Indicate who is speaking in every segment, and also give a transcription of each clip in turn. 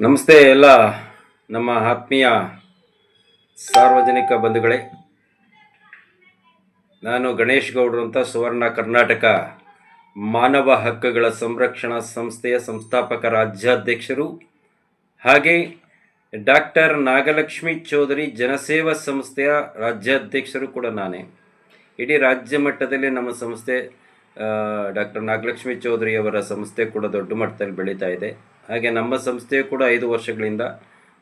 Speaker 1: ನಮಸ್ತೆ ಎಲ್ಲ ನಮ್ಮ ಆತ್ಮೀಯ ಸಾರ್ವಜನಿಕ ಬಂಧುಗಳೇ. ನಾನು ಗಣೇಶ್ ಗೌಡರು ಅಂತ ಸುವರ್ಣ ಕರ್ನಾಟಕ ಮಾನವ ಹಕ್ಕುಗಳ ಸಂರಕ್ಷಣಾ ಸಂಸ್ಥೆಯ ಸಂಸ್ಥಾಪಕ ರಾಜ್ಯಾಧ್ಯಕ್ಷರು. ಹಾಗೆ ಡಾಕ್ಟರ್ ನಾಗಲಕ್ಷ್ಮಿ ಚೌಧರಿ ಜನಸೇವಾ ಸಂಸ್ಥೆಯ ರಾಜ್ಯಾಧ್ಯಕ್ಷರು ಕೂಡ ನಾನೇ. ಇಡೀ ರಾಜ್ಯ ಮಟ್ಟದಲ್ಲಿ ನಮ್ಮ ಸಂಸ್ಥೆ ಡಾಕ್ಟರ್ ನಾಗಲಕ್ಷ್ಮಿ ಚೌಧರಿ ಅವರ ಸಂಸ್ಥೆ ಕೂಡ ದೊಡ್ಡ ಮಟ್ಟದಲ್ಲಿ ಬೆಳೀತಾ ಇದೆ. ಹಾಗೆ ನಮ್ಮ ಸಂಸ್ಥೆಯು ಕೂಡ ಐದು ವರ್ಷಗಳಿಂದ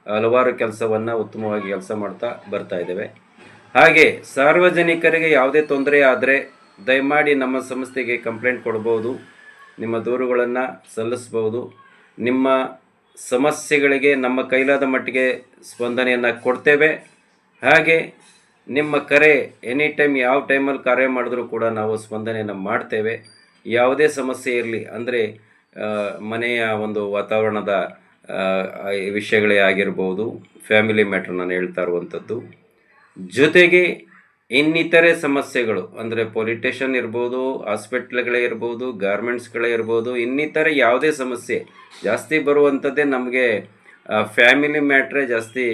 Speaker 1: ಹಲವಾರು ಕೆಲಸವನ್ನು ಉತ್ತಮವಾಗಿ ಕೆಲಸ ಮಾಡ್ತಾ ಬರ್ತಾ ಇದ್ದೇವೆ. ಹಾಗೆ ಸಾರ್ವಜನಿಕರಿಗೆ ಯಾವುದೇ ತೊಂದರೆ ಆದರೆ ದಯಮಾಡಿ ನಮ್ಮ ಸಂಸ್ಥೆಗೆ ಕಂಪ್ಲೇಂಟ್ ಕೊಡ್ಬೋದು. ನಿಮ್ಮ ದೂರುಗಳನ್ನು ಸಲ್ಲಿಸ್ಬೋದು. ನಿಮ್ಮ ಸಮಸ್ಯೆಗಳಿಗೆ ನಮ್ಮ ಕೈಲಾದ ಮಟ್ಟಿಗೆ ಸ್ಪಂದನೆಯನ್ನು ಕೊಡ್ತೇವೆ. ಹಾಗೆ ನಿಮ್ಮ ಕರೆ ಎನಿ ಟೈಮ್ ಯಾವ ಟೈಮಲ್ಲಿ ಕಾರ್ಯ ಮಾಡಿದ್ರೂ ಕೂಡ ನಾವು ಸ್ಪಂದನೆಯನ್ನು ಮಾಡ್ತೇವೆ. ಯಾವುದೇ ಸಮಸ್ಯೆ ಇರಲಿ ಅಂದರೆ ಮನೆಯ ಒಂದು ವಾತಾವರಣದ ವಿಷಯಗಳೇ ಆಗಿರ್ಬೋದು ಫ್ಯಾಮಿಲಿ ಮ್ಯಾಟ್ರ್ ನಾನು ಹೇಳ್ತಾ ಇರುವಂಥದ್ದು ಜೊತೆಗೆ ಇನ್ನಿತರೆ ಸಮಸ್ಯೆಗಳು ಅಂದರೆ ಪೊಲಿಟೇಷನ್ ಇರ್ಬೋದು ಹಾಸ್ಪಿಟ್ಲ್ಗಳೇ ಇರ್ಬೋದು ಗಾರ್ಮೆಂಟ್ಸ್ಗಳೇ ಇರ್ಬೋದು, ಇನ್ನಿತರೆ ಯಾವುದೇ ಸಮಸ್ಯೆ ಜಾಸ್ತಿ ಬರುವಂಥದ್ದೇ ನಮಗೆ ಫ್ಯಾಮಿಲಿ ಮ್ಯಾಟ್ರೇ ಜಾಸ್ತಿ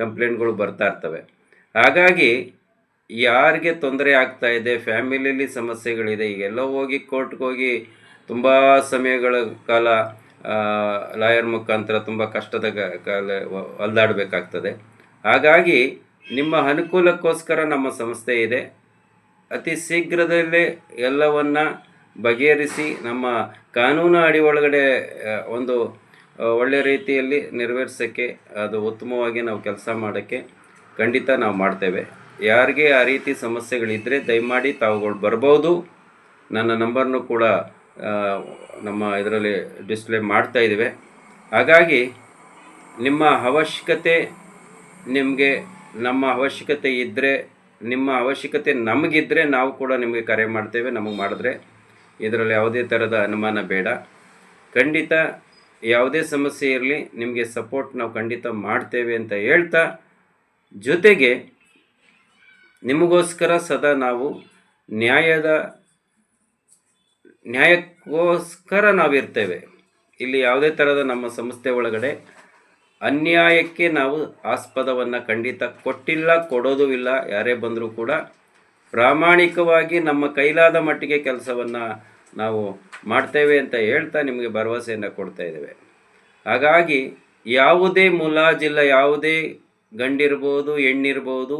Speaker 1: ಕಂಪ್ಲೇಂಟ್ಗಳು ಬರ್ತಾ ಇರ್ತವೆ. ಹಾಗಾಗಿ ಯಾರಿಗೆ ತೊಂದರೆ ಆಗ್ತಾ ಇದೆ, ಫ್ಯಾಮಿಲಿಯಲ್ಲಿ ಸಮಸ್ಯೆಗಳಿದೆ, ಈಗೆಲ್ಲ ಹೋಗಿ ಕೋರ್ಟ್ಗೆ ಹೋಗಿ ತುಂಬ ಸಮಯಗಳ ಕಾಲ ಲಾಯರ್ ಮುಖಾಂತರ ತುಂಬ ಕಷ್ಟದ ಕಾಲ ಹೊಲ್ದಾಡಬೇಕಾಗ್ತದೆ ಹಾಗಾಗಿ ನಿಮ್ಮ ಅನುಕೂಲಕ್ಕೋಸ್ಕರ ನಮ್ಮ ಸಂಸ್ಥೆ ಇದೆ. ಅತಿ ಶೀಘ್ರದಲ್ಲೇ ಎಲ್ಲವನ್ನು ಬಗೆಹರಿಸಿ ನಮ್ಮ ಕಾನೂನು ಅಡಿ ಒಳಗಡೆ ಒಂದು ಒಳ್ಳೆ ರೀತಿಯಲ್ಲಿ ನೆರವೇರಿಸೋಕ್ಕೆ, ಅದು ಉತ್ತಮವಾಗಿ ನಾವು ಕೆಲಸ ಮಾಡೋಕ್ಕೆ ಖಂಡಿತ ನಾವು ಮಾಡ್ತೇವೆ. ಯಾರಿಗೆ ಆ ರೀತಿ ಸಮಸ್ಯೆಗಳಿದ್ದರೆ ದಯಮಾಡಿ ತಾವುಗಳು ಬರ್ಬೋದು. ನನ್ನ ನಂಬರ್ನು ಕೂಡ ನಮ್ಮ ಇದರಲ್ಲಿ ಡಿಸ್ಪ್ಲೇ ಮಾಡ್ತಾ ಇದ್ದೇವೆ. ಹಾಗಾಗಿ ನಿಮ್ಮ ಅವಶ್ಯಕತೆ ನಿಮಗೆ, ನಮ್ಮ ಅವಶ್ಯಕತೆ ಇದ್ದರೆ ನಿಮ್ಮ ಅವಶ್ಯಕತೆ ನಮಗಿದ್ದರೆ ನಾವು ಕೂಡ ನಿಮಗೆ ಕರೆ ಮಾಡ್ತೇವೆ, ನಮಗೆ ಮಾಡಿದ್ರೆ ಇದರಲ್ಲಿ ಯಾವುದೇ ಥರದ ಅನುಮಾನ ಬೇಡ. ಖಂಡಿತ ಯಾವುದೇ ಸಮಸ್ಯೆ ಇರಲಿ, ನಿಮಗೆ ಸಪೋರ್ಟ್ ನಾವು ಖಂಡಿತ ಮಾಡ್ತೇವೆ ಅಂತ ಹೇಳ್ತಾ ಜೊತೆಗೆ ನಿಮಗೋಸ್ಕರ ಸದಾ ನಾವು ನ್ಯಾಯದ, ನ್ಯಾಯಕ್ಕೋಸ್ಕರ ನಾವಿರ್ತೇವೆ. ಇಲ್ಲಿ ಯಾವುದೇ ಥರದ ನಮ್ಮ ಸಂಸ್ಥೆ ಒಳಗಡೆ ಅನ್ಯಾಯಕ್ಕೆ ನಾವು ಆಸ್ಪದವನ್ನು ಖಂಡಿತ ಕೊಟ್ಟಿಲ್ಲ, ಕೊಡೋದು ಇಲ್ಲ, ಯಾರೇ ಬಂದರೂ ಕೂಡ ಪ್ರಾಮಾಣಿಕವಾಗಿ ನಮ್ಮ ಕೈಲಾದ ಮಟ್ಟಿಗೆ ಕೆಲಸವನ್ನು ನಾವು ಮಾಡ್ತೇವೆ ಅಂತ ಹೇಳ್ತಾ ನಿಮಗೆ ಭರವಸೆಯನ್ನು ಕೊಡ್ತಾ ಇದ್ದೇವೆ. ಹಾಗಾಗಿ ಯಾವುದೇ ಮುಲಾಜಿಲ್ಲ, ಯಾವುದೇ ಗಂಡಿರ್ಬೋದು, ಹೆಣ್ಣಿರ್ಬೋದು,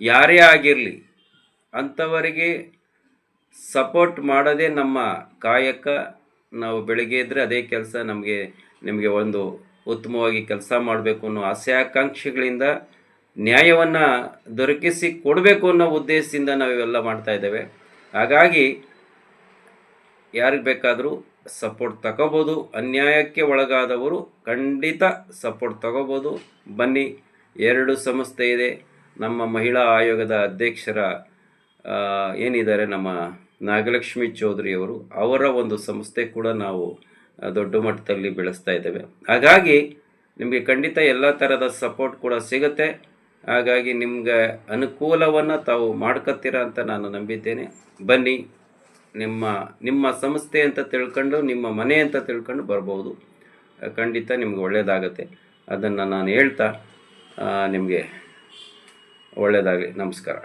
Speaker 1: ಯಾರೇ ಆಗಿರಲಿ ಅಂಥವರಿಗೆ ಸಪೋರ್ಟ್ ಮಾಡೋದೇ ನಮ್ಮ ಕಾಯಕ. ನಾವು ಬೆಳಗ್ಗೆ ಇದ್ದರೆ ಅದೇ ಕೆಲಸ ನಮಗೆ, ನಿಮಗೆ ಒಂದು ಉತ್ತಮವಾಗಿ ಕೆಲಸ ಮಾಡಬೇಕು ಅನ್ನೋ ಆಸೆ ಆಕಾಂಕ್ಷೆಗಳಿಂದ ನ್ಯಾಯವನ್ನು ದೊರಕಿಸಿ ಕೊಡಬೇಕು ಅನ್ನೋ ಉದ್ದೇಶದಿಂದ ನಾವು ಇವೆಲ್ಲ ಮಾಡ್ತಾ ಇದ್ದೇವೆ. ಹಾಗಾಗಿ ಯಾರಿಗೆ ಬೇಕಾದರೂ ಸಪೋರ್ಟ್ ತಗೋಬೋದು. ಅನ್ಯಾಯಕ್ಕೆ ಒಳಗಾದವರು ಖಂಡಿತ ಸಪೋರ್ಟ್ ತಗೋಬೋದು. ಬನ್ನಿ. ಎರಡು ಸಂಸ್ಥೆ ಇದೆ. ನಮ್ಮ ಮಹಿಳಾ ಆಯೋಗದ ಅಧ್ಯಕ್ಷರ ಏನಿದ್ದಾರೆ ನಮ್ಮ ನಾಗಲಕ್ಷ್ಮಿ ಚೌಧರಿಯವರು ಅವರ ಒಂದು ಸಂಸ್ಥೆ ಕೂಡ ನಾವು ದೊಡ್ಡ ಮಟ್ಟದಲ್ಲಿ ಬೆಳೆಸ್ತಾ ಇದ್ದೇವೆ. ಹಾಗಾಗಿ ನಿಮಗೆ ಖಂಡಿತ ಎಲ್ಲ ಥರದ ಸಪೋರ್ಟ್ ಕೂಡ ಸಿಗುತ್ತೆ. ಹಾಗಾಗಿ ನಿಮಗೆ ಅನುಕೂಲವನ್ನು ತಾವು ಮಾಡ್ಕೊತೀರ ಅಂತ ನಾನು ನಂಬಿದ್ದೇನೆ. ಬನ್ನಿ, ನಿಮ್ಮ ನಿಮ್ಮ ಸಂಸ್ಥೆ ಅಂತ ತಿಳ್ಕೊಂಡು, ನಿಮ್ಮ ಮನೆ ಅಂತ ತಿಳ್ಕೊಂಡು ಬರ್ಬೋದು. ಖಂಡಿತ ನಿಮ್ಗೆ ಒಳ್ಳೆಯದಾಗತ್ತೆ ಅದನ್ನು ನಾನು ಹೇಳ್ತಾ ನಿಮಗೆ ಒಳ್ಳೆಯದಾಗಲಿ ನಮಸ್ಕಾರ.